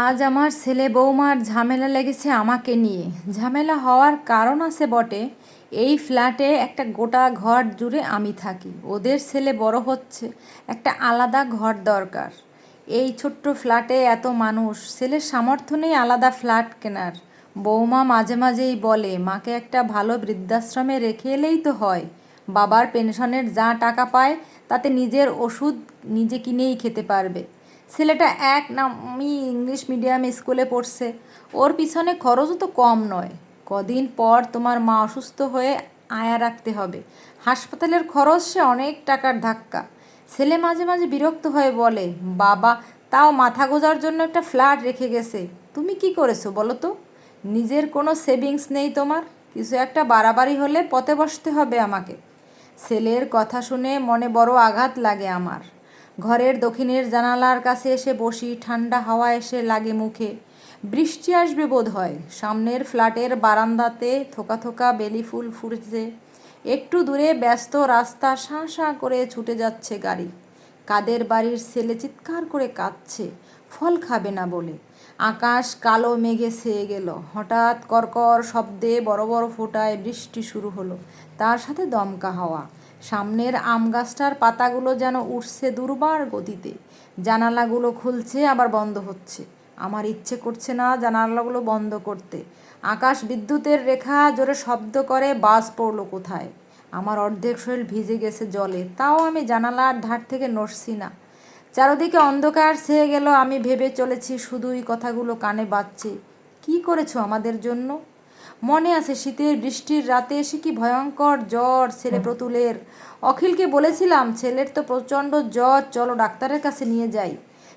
আজ আমার ছেলে বৌমার ঝামেলা লেগেছে আমাকে নিয়ে। ঝামেলা হওয়ার কারণ আছে বটে, এই ফ্ল্যাটে একটা গোটা ঘর জুড়ে আমি থাকি। ওদের ছেলে বড় হচ্ছে, একটা আলাদা ঘর দরকার। এই ছোট্ট ফ্ল্যাটে এত মানুষ, ছেলের সামর্থ্য নেই আলাদা ফ্ল্যাট কেনার। বৌমা মাঝে মাঝেই বলে, মাকে একটা ভালো বৃদ্ধাশ্রমে রেখে এলেই তো হয়। বাবার পেনশনের যা টাকা পায়, তাতে নিজের ওষুধ নিজে কিনেই খেতে পারবে। ছেলেটা এক নামি ইংলিশ মিডিয়াম স্কুলে পড়ছে। ওর পিছনে খরচও তো কম নয়। কদিন পর তোমার মা অসুস্থ হয়ে আয়া রাখতে হবে। হাসপাতালের খরচ সে অনেক টাকার ধাক্কা। ছেলে মাঝে মাঝে বিরক্ত হয়ে বলে, বাবা, তাও মাথা গোজার জন্য একটা ফ্ল্যাট রেখে গেছে। তুমি কি করেছ বলো তো? নিজের কোনো সেভিংস নেই তোমার। কিছু একটা বাড়াবাড়ি হলে পথে বসতে হবে আমাকে। ছেলের কথা শুনে মনে বড় আঘাত লাগে আমার। ঘরের দক্ষিণের জানালার কাছে এসে বসি, ঠান্ডা হাওয়া এসে লাগে মুখে। বৃষ্টি আসবে বোধ হয়। সামনের ফ্ল্যাটের বারান্দাতে থোকা থোকা বেলি ফুল ফুটছে। একটু দূরে ব্যস্ত রাস্তা সাঁ সাঁ করে ছুটে যাচ্ছে গাড়ি। কাদের বাড়ির ছেলে চিৎকার করে কাঁদছে। ফল খাবে না বলে। আকাশ কালো মেঘে ছেয়ে গেল। হঠাৎ কর্কর শব্দে বড় বড় ফোঁটায় বৃষ্টি শুরু হলো। তার সাথে দমকা হাওয়া। সামনের আম গাছটার পাতাগুলো যেন উঠছে দুর্বার গতিতে। জানালাগুলো খুলছে, আবার বন্ধ হচ্ছে। আমার ইচ্ছে করছে না জানালাগুলো বন্ধ করতে। আকাশ বিদ্যুতের রেখা জোরে শব্দ করে, বাস পড়ল কোথায়? আমার অর্ধেক শরীর ভিজে গেছে জলে, তাও আমি জানালার ধার থেকে নড়ছি না। চারদিকে অন্ধকার ছেয়ে গেল, আমি ভেবে চলেছি শুধু শুধুই কথাগুলো কানে বাজছে। কি করেছ আমাদের জন্য? মনে আছে শীতের বৃষ্টির রাতে? এসে কি ভয়ঙ্কর জ্বর, ছেলে প্রতুলের? অখিলকে বলেছিলাম, ছেলের তো প্রচণ্ড জ্বর, চলো ডাক্তারের কাছে নিয়ে যাই।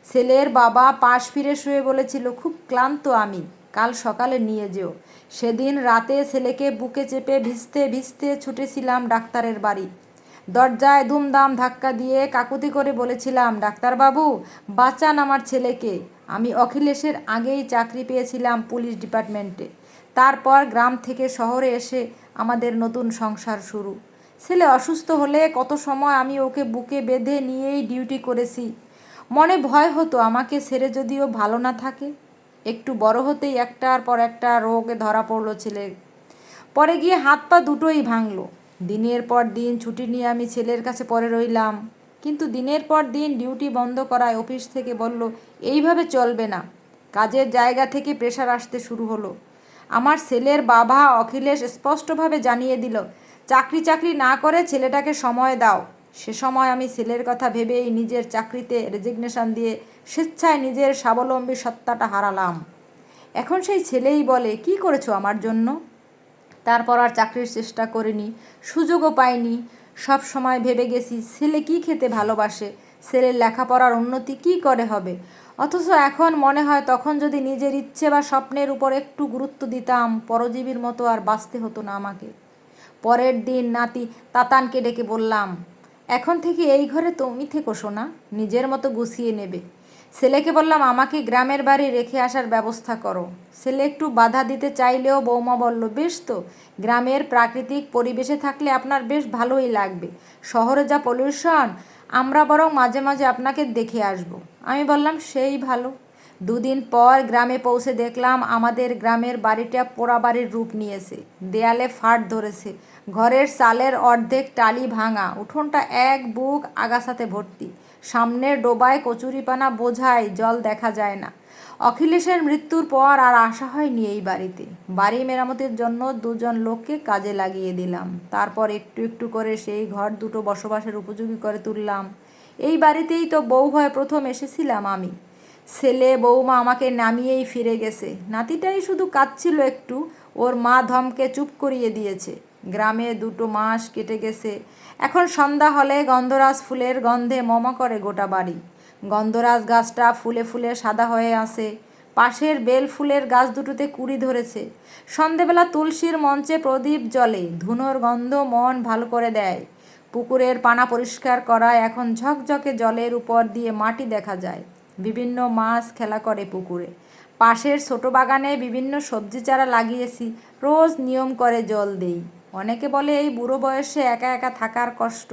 ছেলের বাবা পাশ ফিরে শুয়ে বলেছিল, খুব ক্লান্ত আমি, কাল সকালে নিয়ে যেও। সেদিন রাতে ছেলেকে বুকে চেপে ভিজতে ভিজতে ছুটেছিলাম ডাক্তারের বাড়ি। দরজায় দুমদাম ধাক্কা দিয়ে কাকুতি করে বলেছিলাম, ডাক্তারবাবু, বাঁচান আমার ছেলেকে। আমি অখিলেশের আগেই চাকরি পেয়েছিলাম পুলিশ ডিপার্টমেন্টে। তারপর গ্রাম থেকে শহরে এসে আমাদের নতুন সংসার শুরু। ছেলে অসুস্থ হলে কত সময় আমি ওকে বুকে বেঁধে নিয়েই ডিউটি করেছি। মনে ভয় হতো আমাকে ছেড়ে যদিও ভালো না থাকে। একটু বড় হতেই একটার পর একটা রোগে ধরা পড়ল ছেলে পরে গিয়ে হাত পা দুটোই ভাঙলো। দিনের পর দিন ছুটি নিয়ে আমি ছেলের কাছে পরে রইলাম। কিন্তু দিনের পর দিন ডিউটি বন্ধ করায় অফিস থেকে বলল, এইভাবে চলবে না। কাজের জায়গা থেকে প্রেশার আসতে শুরু হলো। আমার ছেলের বাবা অখিলেশ স্পষ্টভাবে জানিয়ে দিল, চাকরি চাকরি না করে ছেলেটাকে সময় দাও। সে সময় আমি ছেলের কথা ভেবেই নিজের চাকরিতে রেজিগনেশন দিয়ে স্বেচ্ছায় নিজের স্বাবলম্বী সত্তাটা হারালাম। এখন সেই ছেলেই বলে, কি করেছ আমার জন্য? তারপর আর চাকরির চেষ্টা করিনি, সুযোগও পাইনি। সব সময় ভেবে গেছি, ছেলে কি খেতে ভালোবাসে? ছেলের লেখাপড়ার উন্নতি কি করে হবে? অথচ এখন মনে হয় তখন যদি নিজের ইচ্ছে বা স্বপ্নের উপর একটু গুরুত্ব দিতাম, পরজীবীর মতো আর বাঁচতে হতো না আমাকে। পরের দিন নাতি তাতানকে ডেকে বললাম, এখন থেকে এই ঘরে তুমি থেকো শোনা নিজের মতো গুছিয়ে নেবে। ছেলেকে বললাম, আমাকে গ্রামের বাড়ি রেখে আসার ব্যবস্থা করো। ছেলে একটু বাধা দিতে চাইলেও বৌমা বলল, বেশ তো, গ্রামের প্রাকৃতিক পরিবেশে থাকলে আপনার বেশ ভালোই লাগবে। শহরে যা পলিউশন আমরা বরং মাঝে মাঝে আপনাকে দেখে আসব। আমি বললাম, সেই ভালো। দুদিন পর গ্রামে পৌঁছে দেখলাম আমাদের গ্রামের বাড়িটা পোড়া বাড়ির রূপ নিয়েছে। দেয়ালে ফাট ধরেছে। ঘরের চালের অর্ধেক টালি ভাঙা, উঠোনটা এক বুক আগাছাতে ভর্তি। সামনের ডোবায় কচুরিপানা বোঝায় জল দেখা যায় না। অখিলেশের মৃত্যুর পর আর আসা হয়নি এই বাড়িতে। বাড়ি মেরামতের জন্য দুজন লোককে কাজে লাগিয়ে দিলাম। তারপর একটু একটু করে সেই ঘর দুটো বসবাসের উপযোগী করে তুললাম। এই বাড়িতেই তো বউ হয়ে প্রথম এসেছিলাম আমি। ছেলে বৌমা আমাকে নামিয়েই ফিরে গেছে। নাতিটাই শুধু কাঁদছিল একটু। ওর মা ধমকে চুপ করিয়ে দিয়েছে। গ্রামে দুটো মাস কেটে গেছে। এখন সন্ধ্যা হলে গন্ধরাজ ফুলের গন্ধে মমা করে গোটা বাড়ি। গন্ধরাজ গাছটা ফুলে ফুলে সাদা হয়ে আসে পাশের বেল ফুলের গাছ দুটোতে কুড়ি ধরেছে। সন্ধেবেলা তুলসীর মঞ্চে প্রদীপ জলে ধুনোর গন্ধ মন ভালো করে দেয়। পুকুরের পানা পরিষ্কার করায় এখন ঝকঝকে জলের উপর দিয়ে মাটি দেখা যায়। বিভিন্ন মাছ খেলা করে পুকুরে। পাশের ছোট বাগানে বিভিন্ন সবজি চারা লাগিয়েছি, রোজ নিয়ম করে জল দেই। অনেকে বলে এই বুড়ো বয়সে একা একা থাকার কষ্ট।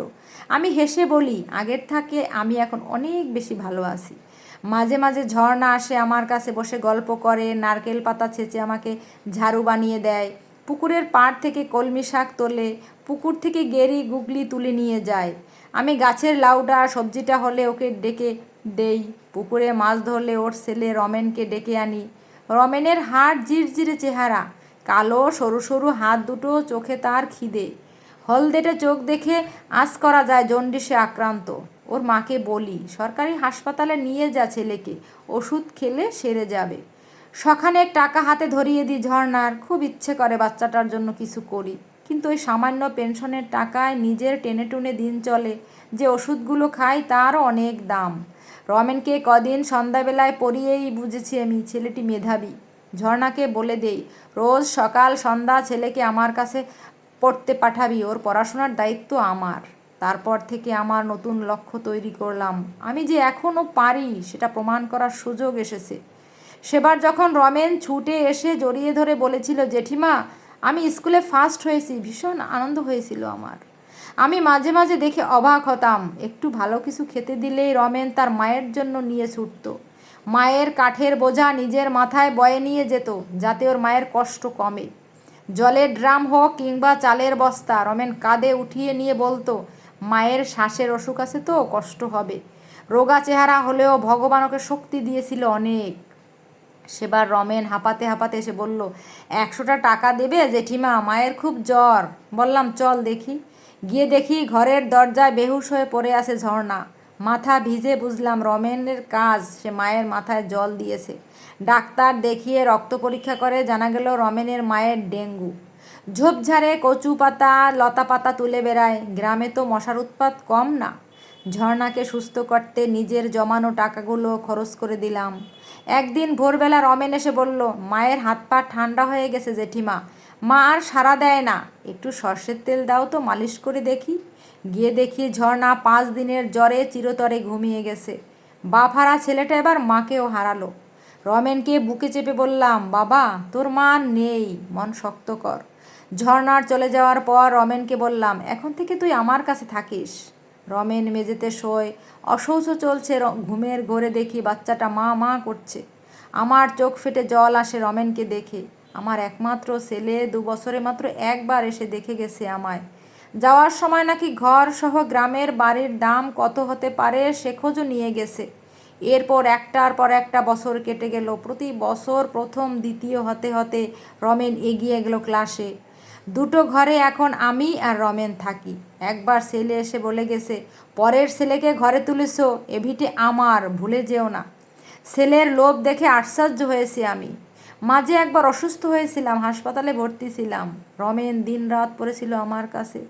আমি হেসে বলি, আগের থাকে আমি এখন অনেক বেশি ভালো আছি। মাঝে মাঝে ঝর্ণা আসে আমার কাছে বসে গল্প করে, নারকেল পাতা ছেঁচে আমাকে ঝাড়ু বানিয়ে দেয়। পুকুরের পাড় থেকে কলমি শাক তোলে, পুকুর থেকে গেরি গুগলি তুলে নিয়ে যায়। আমি গাছের লাউডা সবজিটা হলে ওকে ডেকে দেই, পুকুরে মাছ ধরলে ওর ছেলে রমেনকে ডেকে আনি। রমেনের হাট জিরজিরে চেহারা কালো, সরু সরু হাত দুটো চোখে তার খিদে। হলদেটে চোখ দেখে আঁচ করা যায় জন্ডিসে আক্রান্ত। ওর মাকে বলি, সরকারি হাসপাতালে নিয়ে যা ছেলেকে, ওষুধ খেলে সেরে যাবে। সখানেক টাকা হাতে ধরিয়ে দিই ঝর্নার খুব ইচ্ছে করে বাচ্চাটার জন্য কিছু করি। কিন্তু ওই সামান্য পেনশনের টাকায় নিজের টেনে টুনে দিন চলে, যে ওষুধগুলো খাই তারও অনেক দাম। রমেনকে কদিন সন্ধ্যাবেলায় পড়িয়েই বুঝেছি আমি, ছেলেটি মেধাবী। ঝর্ণাকে বলে দেই, রোজ সকাল সন্ধ্যা ছেলেকে আমার কাছে পড়তে পাঠাবি, ওর পড়াশোনার দায়িত্ব আমার। তারপর থেকে আমার নতুন লক্ষ্য তৈরি করলাম। আমি যে এখনও পারি, সেটা প্রমাণ করার সুযোগ এসেছে। সেবার যখন রমেন ছুটে এসে জড়িয়ে ধরে বলেছিল, জেঠিমা, আমি স্কুলে ফার্স্ট হয়েছি, ভীষণ আনন্দ হয়েছিল আমার। আমি মাঝে মাঝে দেখে অবাক হতাম। একটু ভালো কিছু খেতে দিলেই রমেন তার মায়ের জন্য নিয়ে ছুটত। মায়ের কাঠের বোঝা নিজের মাথায় বয়ে নিয়ে যেত, যাতে ওর মায়ের কষ্ট কমে। জলের ড্রাম হোক কিংবা চালের বস্তা, রমেন কাঁধে উঠিয়ে নিয়ে বলতো, মায়ের শ্বাসের অসুখ আছে তো, কষ্ট হবে। রোগা চেহারা হলেও ভগবান ওকে শক্তি দিয়েছিল অনেক। সেবার রমেন হাঁপাতে হাঁপাতে এসে বলল, একশোটা টাকা দেবে জেঠিমা, মায়ের খুব জ্বর। বললাম, চল দেখি। গিয়ে দেখি ঘরের দরজায় বেহুশ হয়ে পড়ে আছে ঝর্ণা। মাথা ভিজে বুঝলাম রমেনের কাজ, সে মায়ের মাথায় জল দিয়েছে। ডাক্তার দেখিয়ে রক্ত পরীক্ষা করে জানা গেল রমেনের মায়ের ডেঙ্গু। ঝোপঝাড়ে কচু পাতা, লতা পাতা তুলে বেড়ায়। গ্রামে তো মশার উৎপাত কম না। ঝর্ণাকে সুস্থ করতে নিজের জমানো টাকাগুলো খরচ করে দিলাম। একদিন ভোরবেলা রমেন এসে বলল, মায়ের হাত পা ঠান্ডা হয়ে গেছে জেঠিমা। মা আর সারা দেয় না। একটু সর্ষের তেল দাও তো, মালিশ করে দেখি। গিয়ে দেখি ঝর্ণা পাঁচ দিনের জ্বরে চিরতরে ঘুমিয়ে গেছে। বাপ হারা ছেলেটা এবার মাকেও হারালো। রমেনকে বুকে চেপে বললাম, বাবা, তোর মা নেই, মন শক্ত কর। ঝর্ণার চলে যাওয়ার পর রমেনকে বললাম, এখন থেকে তুই আমার কাছে থাকিস। রমেন মেঝেতে শোয়, অসৌচ চলছে ঘুমের ঘোরে দেখি বাচ্চাটা মা মা করছে। আমার চোখ ফেটে জল আসে রমেনকে দেখে। আমার একমাত্র ছেলে দু বছরে মাত্র একবার এসে দেখে গেছে আমায়। যাওয়ার সময় নাকি ঘর সহ গ্রামের বাড়ির দাম কত হতে পারে সে খোঁজও নিয়ে গেছে। এরপর একটার পর একটা বছর কেটে গেল। প্রতি বছর প্রথম, দ্বিতীয় হতে হতে রমেন এগিয়ে গেল ক্লাসে। দুটো ঘরে এখন আমি আর রমেন থাকি। একবার ছেলে এসে বলে গেছে, পরের ছেলেকে ঘরে তুলেছ এভিটে আমার, ভুলে যেও না। ছেলের লোভ দেখে আশ্চর্য হয়েছি আমি। মাঝে একবার অসুস্থ হয়েছিলাম, হাসপাতালে ভর্তি ছিলাম। রমেন দিন রাত পড়েছিল আমার কাছে।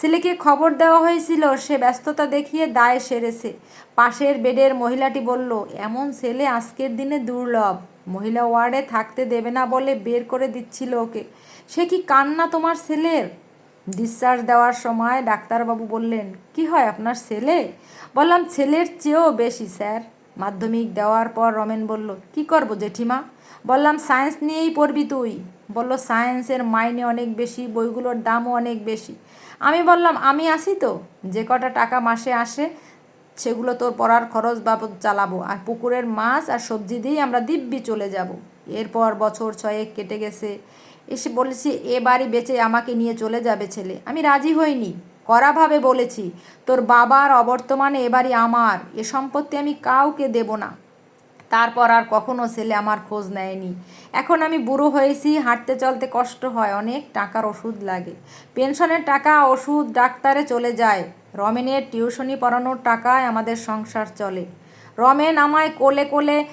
ছেলেকে খবর দেওয়া হয়েছিল, সে ব্যস্ততা দেখিয়ে দায় সেরেছে। পাশের বেডের মহিলাটি বলল, এমন ছেলে আজকের দিনে দুর্লভ। মহিলা ওয়ার্ডে থাকতে দেবে না বলে বের করে দিচ্ছিল ওকে। সে কি কান্না তোমার ছেলের? ডিসচার্জ দেওয়ার সময় ডাক্তারবাবু বললেন, কি হয় আপনার ছেলে? বললাম, ছেলের চেয়েও বেশি, স্যার। মাধ্যমিক দেওয়ার পর রমেন বলল, কি করব জেঠিমা? বললাম, সায়েন্স নিয়েই পড়বি তুই। বলল, সায়েন্সের মাইনে অনেক বেশি, বইগুলোর দামও অনেক বেশি। আমি বললাম, আমি আসি তো। যে কটা টাকা মাসে আসে, সেগুলো তোর পড়ার খরচ বাবদ চালাবো। আর পুকুরের মাছ আর সবজি দিয়েই আমরা দিব্যি চলে যাব। এরপর বছর ছয়েক কেটে গেছে। এসে বলেছি, এ বাড়ি বেচে আমাকে নিয়ে চলে যাবে ছেলে। আমি রাজি হইনি। কড়াভাবে বলেছি, তোর বাবার অবর্তমানে এবারই আমার, এ সম্পত্তি আমি কাউকে দেব না। তারপর আর কখনো ছেলে আমার খোঁজ নেয়নি। এখন আমি বুড়ো হয়েছি, হাঁটতে চলতে কষ্ট হয়, অনেক টাকার ওষুধ লাগে। পেনশনের টাকা ওষুধ ডাক্তারে চলে যায়। রমেনের টিউশনি পড়ানোর টাকায় আমাদের সংসার চলে। রমেন আমায় কোলে কোলে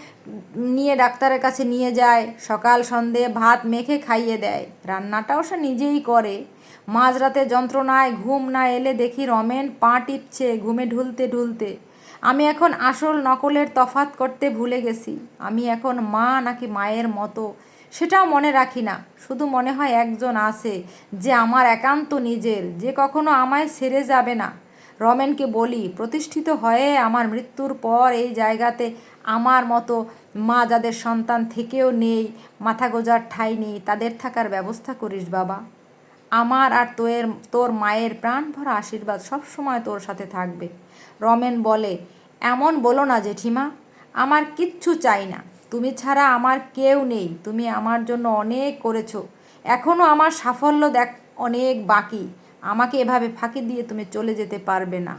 নিয়ে ডাক্তারের কাছে নিয়ে যায়, সকাল সন্ধে ভাত মেখে খাইয়ে দেয়। রান্নাটাও সে নিজেই করে। মাঝরাতে যন্ত্রণায় ঘুম না এলে দেখি রমেন পা টিপছে ঘুমে ঢুলতে ঢুলতে। আমি এখন আসল নকলের তফাত করতে ভুলে গেছি। আমি এখন মা নাকি মায়ের মতো, সেটাও মনে রাখি না। শুধু মনে হয় একজন আছে, যে আমার একান্ত নিজের, যে কখনো আমায় ছেড়ে যাবে না। রমেনকে বলি, প্রতিষ্ঠিত হয়ে আমার মৃত্যুর পর এই জায়গাতে আমার মতো মা যাদের সন্তান থেকেও নেই, মাথা গোজার ঠাঁই নেই, তাদের থাকার ব্যবস্থা করিস বাবা। আমার আর তোর তোর মায়ের প্রাণ ভরা আশীর্বাদ সবসময় তোর সাথে থাকবে। রমেন বলে, এমন বলো না জেঠিমা, আমার কিচ্ছু চাই না। তুমি ছাড়া আমার কেউ নেই, তুমি আমার জন্য অনেক করেছ। এখনও আমার সাফল্য দেখ, অনেক বাকি। আমাকে এভাবে ফাঁকি দিয়ে তুমি চলে যেতে পারবে না।